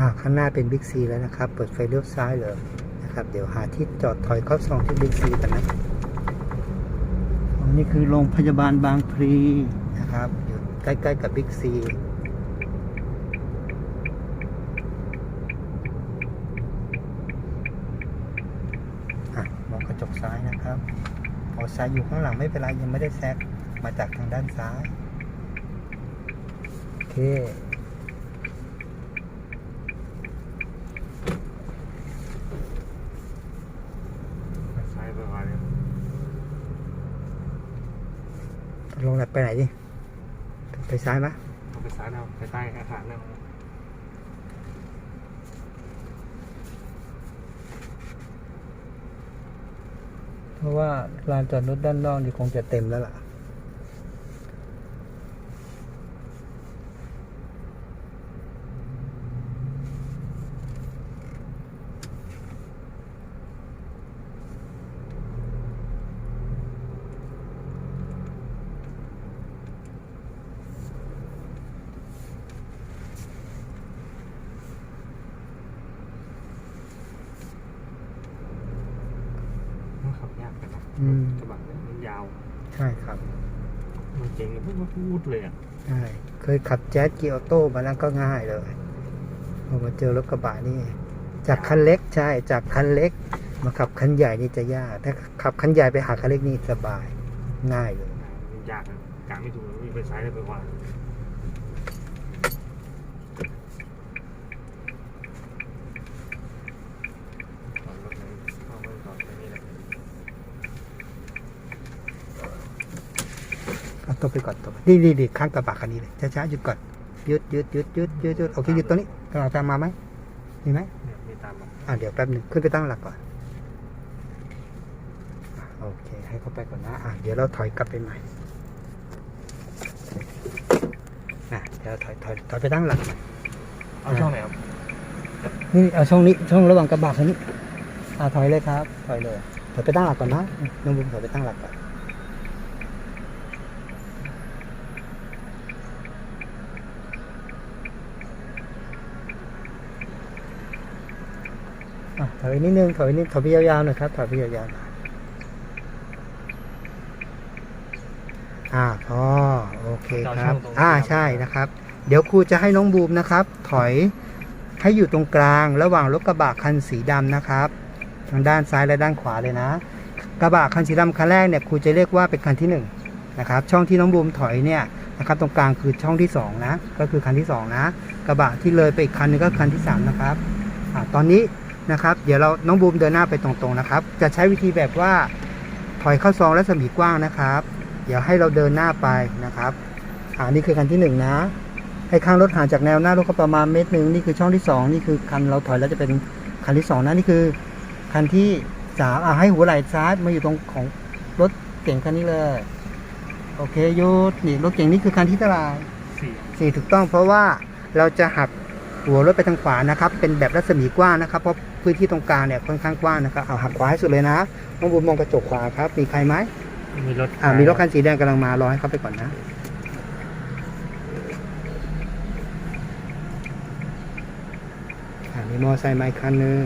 ่าข้างหน้าเป็นบิ๊กซีแล้วนะครับ เปิดไฟเลี้ยวซ้ายเลยนะครับ เดี๋ยวหาที่จอดถอยเข้าซองที่บิ๊กซีกันนะอันนี้คือโรงพยาบาลบางพลีนะครับ อยู่ใกล้ๆกับบิ๊กซีมองกระจกซ้ายนะครับพอซ้ายอยู่ข้างหลังไม่เป็นไรยังไม่ได้แซกมาจากทางด้านซ้าย โอเค ไปซ้ายไปขวาเนี่ย ลงไปไหนดิ ไปซ้ายไหมเอาไปซ้ายเอาไปใต้อาคารเอาเพราะว่าลานจอดรถด้านนอกนี่คงจะเต็มแล้วล่ะ มันขับยากกันนะ อืม กระบะเนี่ยมันยาวใช่ครับ มันเจ๋งเลยพูดพูดเลยอะใช่ เคยขับแจ๊สเกียร์ออโต้มาแล้วก็ง่ายเลยพอมาเจอรถกระบะนี่ จากคันเล็กใช่ จากคันเล็ก มาขับคันใหญ่นี่จะยาก ถ้าขับคันใหญ่ไปหาคันเล็กนี่สบาย ง่ายเลย มันยากอะกะไม่ถูกวิ่งไปซ้ายได้ไปขวาจอดรถเลยเข้าไปจอดตรงนี้เลย เอา ตัวไปก่อนตัวนี่นี่นี่ข้างกระบะคันนี้เลยช้าๆหยุดก่อนหยุดหยุดหยุดหยุดหยุดหยุดโอเคหยุดตรงนี้กำลังตามมาไหมมีไหมมีตามมาอ่าเดี๋ยวแป๊บหนึ่งขึ้นไปตั้งหลักก่อนโอเค ให้เขาไปก่อนนะอะเดี๋ยวเราถอยกลับไปใหม่นะเดี๋ยวถอยถอยถอยไปตั้งหลักเอาช่องไหนครับนี่เอาช่องนี้ช่องระหว่างกระบะคันนี้อ่าถอยเลยครับ ถอยเลยถอยไปตั้งหลักก่อนนะน้องบุ้มถอยไปตั้งหลักก่อนอะ ถอยนิดนึงถอยนิดถอยไปยาวๆหน่อยครับถอยไปยาวๆหน่อยอ่าพอโอเคครับ อ่าใช่นะครับ เดี๋ยวครูจะให้น้องบูมนะครับ ถอยให้อยู่ตรงกลางระหว่างรถกระบะคันสีดำนะครับ ทางด้านซ้ายและด้านขวาเลยนะ กระบะคันสีดำคันแรกเนี่ยครูจะเรียกว่าเป็นคันที่หนึ่งนะครับ ช่องที่น้องบูมถอยเนี่ยนะครับ ตรงกลางคือช่องที่สองนะก็คือคันที่สองนะกระบะที่เลยไปอีกคันนึงก็คันที่สามนะครับอ่าตอนนี้ นะครับ เดี๋ยวเราน้องบูมเดินหน้าไปตรงๆนะครับ จะใช้วิธีแบบว่าถอยเข้าซองและสมีกว้างนะครับ เดี๋ยวให้เราเดินหน้าไปนะครับอ่านี่คือคันที่หนึ่งนะให้ข้างรถห่างจากแนวหน้ารถก็ประมาณเมตรหนึ่งนี่คือช่องที่สองนี่คือคันเราถอยแล้วจะเป็นคันที่สองนะนี่คือคันที่สามอะให้หัวไหล่ซ้ายมาอยู่ตรงของรถเก่งคันนี้เลย โอเคหยุดนี่รถเก่งนี่คือคันที่เท่าไหร่สี่สี่ถูกต้องเพราะว่าเราจะหัก หัวรถไปทางขวานะครับ เป็นแบบรัศมีกว้างนะครับ เพราะพื้นที่ตรงกลางเนี่ยค่อนข้างกว้างนะครับ เอาหักขวาให้สุดเลยนะมองบุมมองกระจกขวาครับ มีใครไหมมีรถอ่ามีรถคันสีแดงกำลังมารอให้เขาไปก่อนนะ อ่ามีมอไซค์มาอีกคันหนึ่ง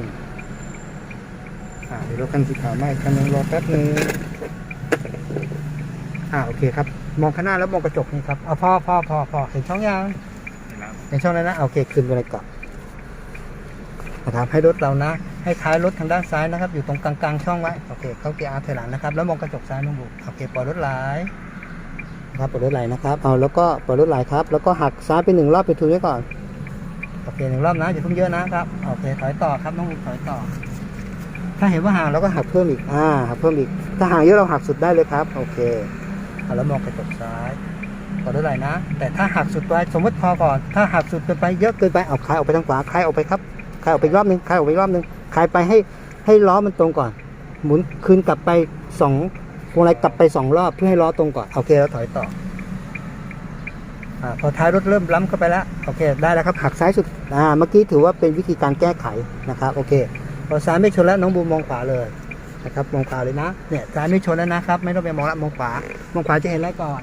อ่ามีรถคันสีขาวมาอีกคันหนึ่งรอแป๊บหนึ่งอ่าโอเคครับ มองข้างหน้าแล้วมองกระจกนี่ครับเอาพอพอพอพอเห็นช่องยัง เห็นช่องแล้วนะโอเคคืนไปเลยก่อนนะครับให้รถเรานะ ให้ท้ายรถทางด้านซ้ายนะครับ อยู่ตรงกลางๆช่องไว้โอเคเข้าเกียร์อาร์ถอยหลังนะครับ แล้วมองกระจกซ้ายน้องบุโอเคปล่อยรถไหลนะครับปล่อยรถไหลนะครับเอาแล้วก็ปล่อยรถไหลครับ แล้วก็หักซ้ายไปหนึ่งรอบไปทุนไว้ก่อนโอเคหนึ่งรอบนะอย่าเพิ่งเยอะนะครับโอเคถอยต่อครับน้องบุถอยต่อ ถ้าเห็นว่าห่างเราก็หักเพิ่มอีกอ่าหักเพิ่มอีกถ้าห่างเยอะเราหักสุดได้เลยครับ โอเคเอาแล้วมองกระจกซ้าย ต่อด้วยไหลนะ แต่ถ้าหักสุดไปสมมติพอก่อน ถ้าหักสุดเกินไปเยอะเกินไปเอาคลายออกไปทางขวาคลายออกไปครับคลายออกไปรอบหนึงคลายออกไปรอบหนึงคลายไปให้ให้ล้อมันตรงก่อน หมุนคืนกลับไปสองพวงมาลัยกลับไปสองรอบเพื่อให้ล้อตรงก่อนโอเคแล้วถอยต่ออพอท้ายรถเริ่มล้ำเข้าไปแล้วโอเคได้แล้วครับหักซ้ายสุดอ่าเมื่อกี้ถือว่าเป็นวิธีการแก้ไขนะครับโอเคพอซ้ายไม่ชนแล้วน้องบูมมองขวาเลยนะครับมองขวาเลยนะเนี่ยซ้ายไม่ชนแล้วนะครับ ไม่ต้องไปมองละมองขวามองขวาจะเห็นอะไรก่อน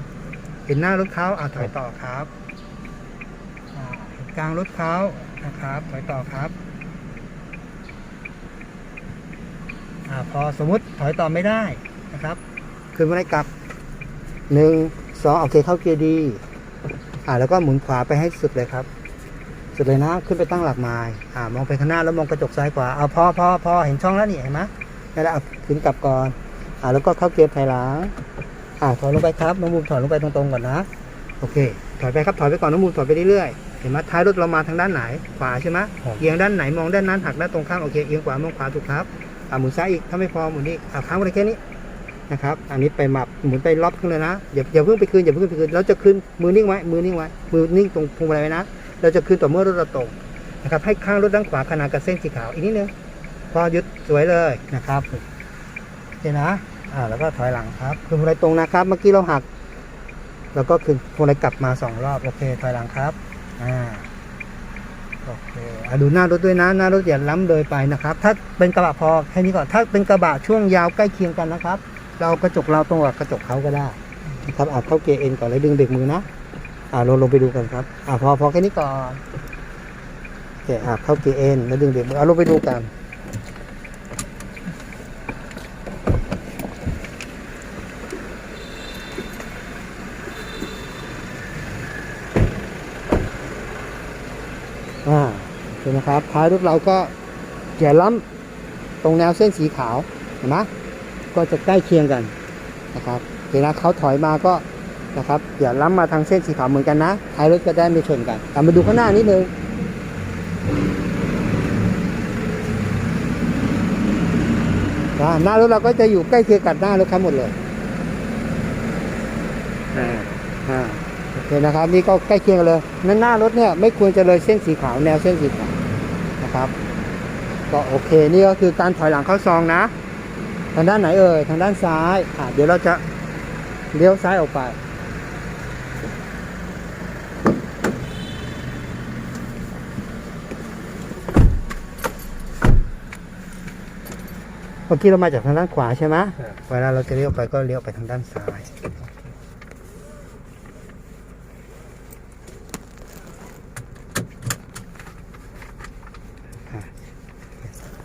เห็นหน้ารถเขาอ่าถอยต่อครับเห็นกลางรถเขานะครับ ถอยต่อครับอ่าพอสมมุติถอยต่อไม่ได้นะครับขึ้นมาได้กลับหนึ่งสองโอเคเข้าเกียร์ดีอ่าแล้วก็หมุนขวาไปให้สุดเลยครับ สุดเลยนะขึ้นไปตั้งหลักไม้อ่ามองไปข้างหน้าแล้วมองกระจกซ้ายขวาเอาพอพอพอเห็นช่องแล้วนี่เห็นไหมนั่แหละขึ้นกลับก่อนอ่าแล้วก็เข้าเกียร์ถอยหลัง อ่าถอยลงไปครับน้องบูมถอยลงไปตรงๆก่อนนะ โอเค ถอยไปครับถอยไปก่อนน้องมูลถอยไปเรื่อยๆเห็นไหมท้ายรถเรามาทางด้านไหนขวาใช่ไหมครับเอียงด้านไหนมองด้านนั้นหักด้านตรงข้ามโอเคเอียงขวามองขวาถูกครับอ่าหมุนซ้ายอีกถ้าไม่พอหมุนอีกอ่าค้างไว้แค่นี้นะครับ อันนี้ไปหมับหมุนไปล็อบขึ้นเลยนะอย่าอย่าเพิ่งไปคืนอย่าเพิ่งไปคืนเราจะคืนมือนิ่งไว้มือนิ่งไว้มือนิ่งตรงพวงมาลัยไว้นะเราจะคืนต่อเมื่อรถเราตรงนะครับให้ข้างรถด้านขวาขนานกับเส้นสีขาวอีกนิดนึงพอหยุดสวยเลยนะครับโอเคนะ อ่าแล้วก็ถอยหลังครับคืนพวงมาลัยตรงนะครับ เมื่อกี้เราหัก แล้วก็คือพวงมาลัยกลับมาสองรอบโอเค ถอยหลังครับอ่าโอเคอะดูหน้ารถด้วยนะหน้ารถอย่าล้ำเลยไปนะครับ ถ้าเป็นกระบะพอแค่นี้ก่อนถ้าเป็นกระบะช่วงยาวใกล้เคียงกันนะครับ เรากระจกเราตรงกับกระจกเขาก็ได้นะครับอ่าเข้าเกียร์เอ็นก่อนแล้วดึงเบรกมือนะอ่าลงลงไปดูกันครับอ่าพอพอแค่นี้ก่อนโอเคอ่าเข้าเกียร์เอ็นแล้วดึงเบรกมือเอาลงไปดูกัน อ่า เห็นไหมครับท้ายรถเราก็อย่ล้ำตรงแนวเส้นสีขาวเห็นไหมก็จะใกล้เคียงกันนะครับเวลาเขาถอยมาก็นะครับอย่าล้ำมาทางเส้นสีขาวเหมือนกันนะท้ายรถก็ได้ไม่ชนกันอ่มาดูข้างหน้านิดนึงหน้ารถเราก็จะอยู่ใกล้เคียงกับหน้ารถเขาหมดเลยอ่าอ่าโอเคนะครับ นี่ก็ใกล้เคียงกันเลยนั่นหน้ารถเนี่ยไม่ควรจะเลยเส้นสีขาวแนวเส้นสีขาว นะครับ ก็โอเคนี่ก็คือการถอยหลังเข้าซองนะ ทางด้านไหนเอ่ยทางด้านซ้ายอะเดี๋ยวเราจะเลี้ยวซ้ายออกไป เมื่อกี้เรามาจากทางด้านขวาใช่ไหมครับเวลาเราจะเลี้ยวไปก็เลี้ยวไปทางด้านซ้าย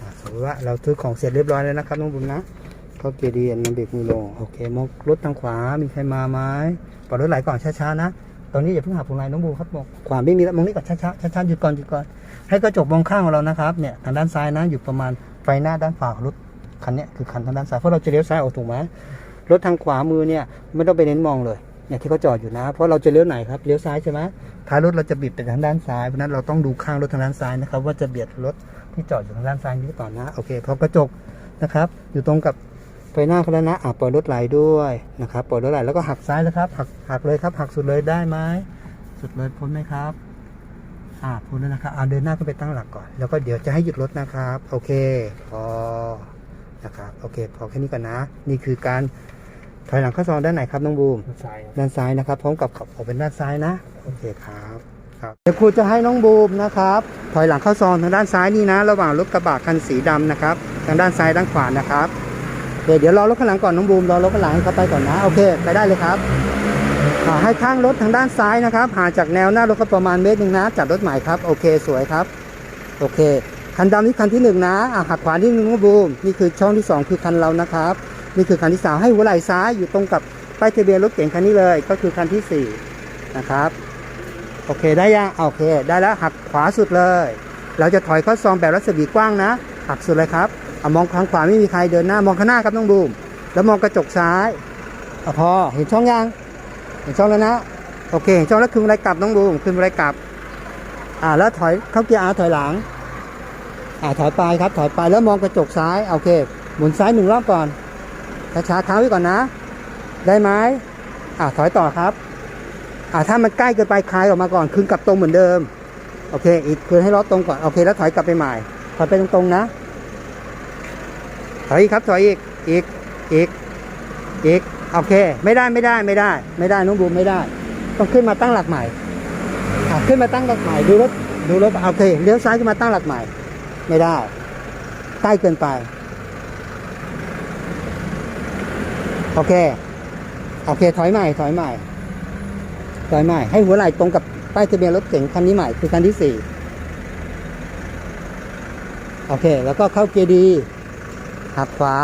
อะสมมติ ว่าเราซื้อของเสร็จเรียบร้อยแล้วนะครับน้องบุญนะเขาเกียร์ดีอันนั้นเบรกมือลงโอเคมองรถทางขวามีใครมาไหมปล่อยรถไหลก่อนช้าๆนะตอนนี้อย่าเพิ่งหักพวงมาลัยน้องบูมครับมองขวาไม่มีแล้วมองนี่ก่อนช้าๆช้าๆหยุดก่อนหยุดก่อนให้กระจกมองข้างของเรานะครับเนี่ยทางด้านซ้ายนะอยู่ประมาณไฟหน้าด้านขวาของรถคันนี้คือคันทางด้านซ้ายเพราะเราจะเลี้ยวซ้ายออกถูกไหมรถทางขวามือเนี่ยไม่ต้องไปเน้นมองเลยเนี่ยที่เขาจอดอยู่นะ เพราะเราจะเลี้ยวไหนครับเลี้ยวซ้ายใช่ไหมท้ายรถเราจะบิดไปทางด้านซ้ายเพราะฉะนั้นเราต้องดูข้างรถทางด้านซ้ายนะครับว่าจะเบียดรถ ที่จอดอยู่ทางด้านซ้ายนี้หรือเปล่านะโอเคพอกระจกนะครับ อยู่ตรงกับไฟหน้าเขาแล้วนะอะปล่อยรถไหลด้วยนะครับปล่อยรถไหลแล้วก็หักซ้ายแล้วครับหักหักเลยครับหักสุดเลยได้ไหมสุดเลยพ้นไหมครับอ่าพ้นแล้วนะครับอ่าเดินหน้าขึ้นไปตั้งหลักก่อน แล้วก็เดี๋ยวจะให้หยุดรถนะครับ โอเคพอนะครับโอเคพอแค่นี้ก่อนนะ นี่คือการถอยหลังเข้าซองด้านไหนครับน้องบูมด้านซ้ายครับด้านซ้ายนะครับพร้อมกับขับออกเป็นด้านซ้ายนะ โอเคครับครับเดี๋ยวครูจะให้น้องบูมนะครับถ อยหลังเข้าซองทางด้านซ้ายนี่นะ ระหว่างรถกระบะคันสีดำนะครับ ทางด้านซ้ายด้านขวานะครับโอเคเดี๋ยวรอรถข้างหลังก่อนน้องบูมรอรถข้างหลังให้เขาไปก่อนนะโอเค ไปได้เลยครับอ่าให้ข้างรถทางด้านซ้ายนะครับห่างจากแนวหน้ารถก็ประมาณเมตรหนึ่งนะจัดรถใหม่ครับโอเคสวยครับ โอเค คันดำนี่คันที่หนึ่งนะอะหักขวาที่หนึ่งน้องบูมนี่คือช่องที่สองคือคันเรานะครับนี่คือคันที่สามให้หัวไหล่ซ้ายอยู่ตรงกับป้ายทะเบียนรถเก๋งคันนี้เลย ก็คือคันที่สี่นะครับ โอเคได้ยังโอเค ได้แล้วหักขวาสุดเลย เราจะถอยเข้าซองแบบรัศมีกว้างนะ หักสุดเลยครับเอามองข้างขวาไม่มีใครเดินหน้ามองข้างหน้าครับน้องบูม แล้วมองกระจกซ้ายอพอเห็นช่องยังเห็นช่องแล้วนะโอเคเห็นช่องแล้วคืนอะไรกลับน้องบูมคืนอะไรกลับอ่าแล้วถอยเข้าเกียร์อาถอยหลังอ่าถอยไปครับถอยไปแล้วมองกระจกซ้ายโอเคหมุนซ้ายหนึ่งรอบก่อนช้าๆค้างไว้ก่อนนะ ได้ไหมอ่าถอยต่อครับ อ่าถ้ามันใกล้เกินไปคลายออกมาก่อนคืนกลับตรงเหมือนเดิม โอเค อีกคืนให้ล้อตรงก่อนโอเคแล้วถอยกลับไปใหม่ถอยไปตรงๆนะถอยอีกครับถอยอีกอีกอีกอีกโอเค ไม่ได้ไม่ได้ไม่ได้ ไม่ได้น้องบูมไม่ได้ ต้องขึ้นมาตั้งหลักใหม่ขึ้นมาตั้งหลักใหม่ดูรถดูรถโอเคเลี้ยวซ้ายขึ้นมาตั้งหลักใหม่ ไม่ได้ใกล้เกินไปโอเคโอเคถอยใหม่ถอยใหม่ ถอยใหม่ให้หัวไหล่ตรงกับป้ายทะเบียนรถเก๋งคันนี้ใหม่คือคันที่สี่โอเค แล้วก็เข้าเกียร์ดีหักขวา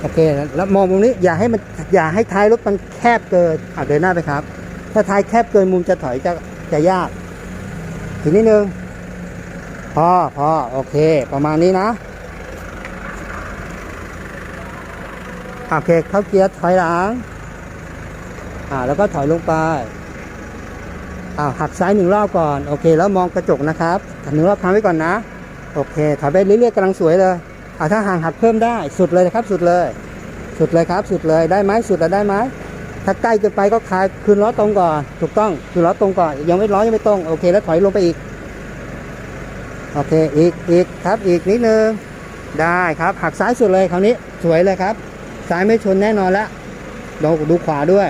โอเค แล้วมองมุมนี้อย่าให้มันอย่าให้ท้ายรถมันแคบเกินอะเดินหน้าไปครับ ถ้าท้ายแคบเกินมุมจะถอยจะจะยากทีนิดนึงพอพอโอเค ประมาณนี้นะโอเค เข้าเกียร์ถอยหลัง อ่าแล้วก็ถอยลงไปอ่าหักซ้ายหนึ่งรอบก่อนโอเค แล้วมองกระจกนะครับหนึ่งรอบค้างไว้ก่อนนะ โอเคถอยไปเรื่อยๆกำลังสวยเลยอ่าถ้าห่างหักเพิ่มได้สุดเลยนะครับ สุดเลย สุดเลยครับ สุดเลยได้ไหมสุดแล้วได้ไหมถ้าใกล้เกินไปก็คลายคืนล้อตรงก่อน ถูกต้องคืนล้อตรงก่อน ยังไม่ล้อยังไม่ตรงโอเคแล้วถอยลงไปอีกโอเคอีกอีกครับอีกนิดนึงได้ครับหักซ้ายสุดเลยคราวนี้สวยเลยครับ ซ้ายไม่ชนแน่นอนแล้วลองดูขวาด้วย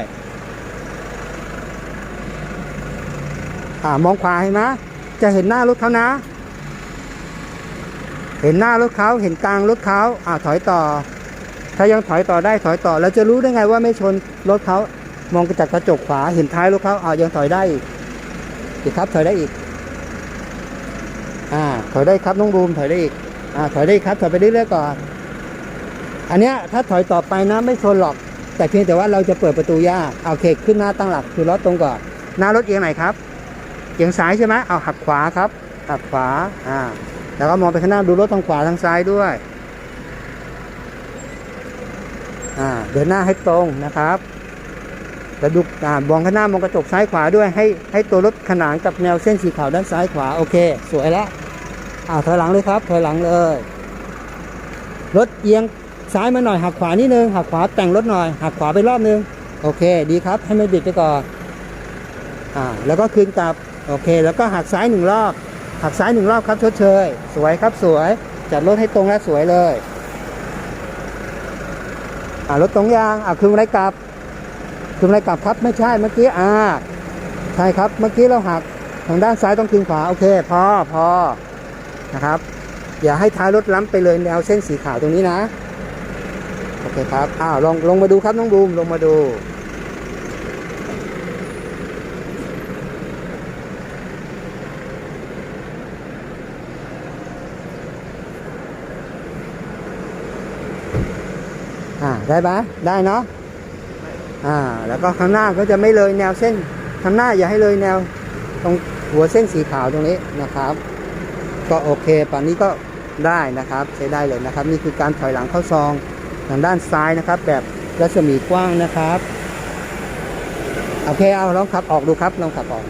อ่ามองขวาเห็นไหมจะเห็นหน้ารถเขานะ เห็นหน้ารถเขาเห็นกลางรถเขาอ่าถอยต่อ ถ้ายังถอยต่อได้ถอยต่อแล้วจะรู้ได้ไงว่าไม่ชนรถเขามองจากกระจกขวาเห็นท้ายรถเขาอ่ายังถอยได้อีกอีกครับถอยได้อีกอ่าถอยได้ครับน้องบูมถอยได้อีกอ่าถอยได้ครับถอยไปเรื่อยๆก่อนอันเนี้ยถ้าถอยต่อไปนะไม่ชนหรอก แต่เพียงแต่ว่าเราจะเปิดประตูยากเอาโอเค ขึ้นหน้าตั้งหลักคือรถตรงก่อนหน้ารถเอียงไหนครับ เอียงซ้ายใช่ไหมเอาหักขวาครับ หักขวา อ่า แล้วก็มองไปข้างหน้าดูรถทางขวาทางซ้ายด้วย อ่า เดินหน้าให้ตรงนะครับแล้วดูอ่ามองข้างหน้ามองกระจกซ้ายขวาด้วย ให้ให้ตัวรถขนานกับแนวเส้นสีขาวด้านซ้ายขวา โอเค สวยแล้วอ่าถอยหลังเลยครับ ถอยหลังเลย รถเอียงซ้ายมาหน่อย หักขวานิดนึง หักขวาแต่งรถหน่อย หักขวาไปรอบนึง โอเค ดีครับ ให้ไมันบิดไปก่อน อ่า แล้วก็คืนกลับ โอเค แล้วก็หักซ้ายหนึ่งรอบ หักซ้ายหนึ่งรอบครับชดเชย สวยครับสวย จัดรถให้ตรงและสวยเลย อ่ารถตรงยางอ่าคือะไรกลับ คือะไรกลับครับไม่ใช่เมื่อกี้อ่าใช่ครับเมื่อกี้เราหักทางด้านซ้ายต้องคืนขวาโอเคพอพอนะครับ อย่าให้ท้ายรถล้ำไปเลยแนวเส้นสีขาวตรงนี้นะ โอเคครับอ้าวลองลงมาดูครับน้องบูมลงมาดู อ่าได้ไหมได้เนาะอ่าแล้วก็ข้างหน้าก็จะไม่เลยแนวเส้นข้างหน้าอย่าให้เลยแนว ตรงหัวเส้นสีขาวตรงนี้นะครับ ก็โอเคป่านนี้ก็ได้นะครับใช้ได้เลยนะครับ นี่คือการถอยหลังเข้าซองทางด้านซ้ายนะครับ แบบรัศมีกว้างนะครับโอเคเอาลองขับออกดูครับลองขับออก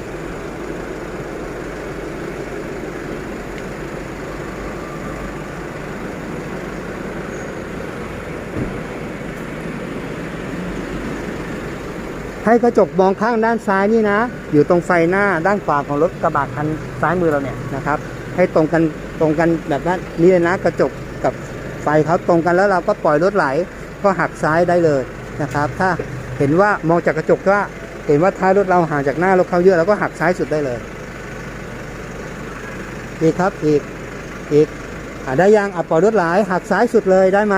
ให้กระจกมองข้างด้านซ้ายนี่นะ อยู่ตรงไฟหน้าด้านขวาของรถกระบะคันซ้ายมือเราเนี่ยนะครับ ให้ตรงกันตรงกันแบบนั้นนี่เลยนะกระจกกับไฟเขาตรงกันแล้วเราก็ปล่อยรถไหลก็หักซ้ายได้เลยนะครับ ถ้าเห็นว่ามองจากกระจกว่าเห็นว่าท้ายรถเราห่างจากหน้ารถเขาเยอะเราก็หักซ้ายสุดได้เลย อีกครับอีกอีกอาได้ยังอะปล่อยรถไหลหักซ้ายสุดเลยได้ไหม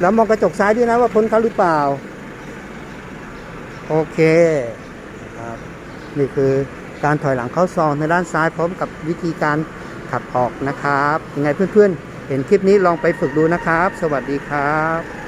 แล้วมองกระจกซ้ายด้วยนะว่าพ้นเขาหรือเปล่า โอเคครับนี่คือการถอยหลังเข้าซองในด้านซ้ายพร้อมกับวิธีการขับออกนะครับยังไงเพื่อนๆ เห็นคลิปนี้ลองไปฝึกดูนะครับ สวัสดีครับ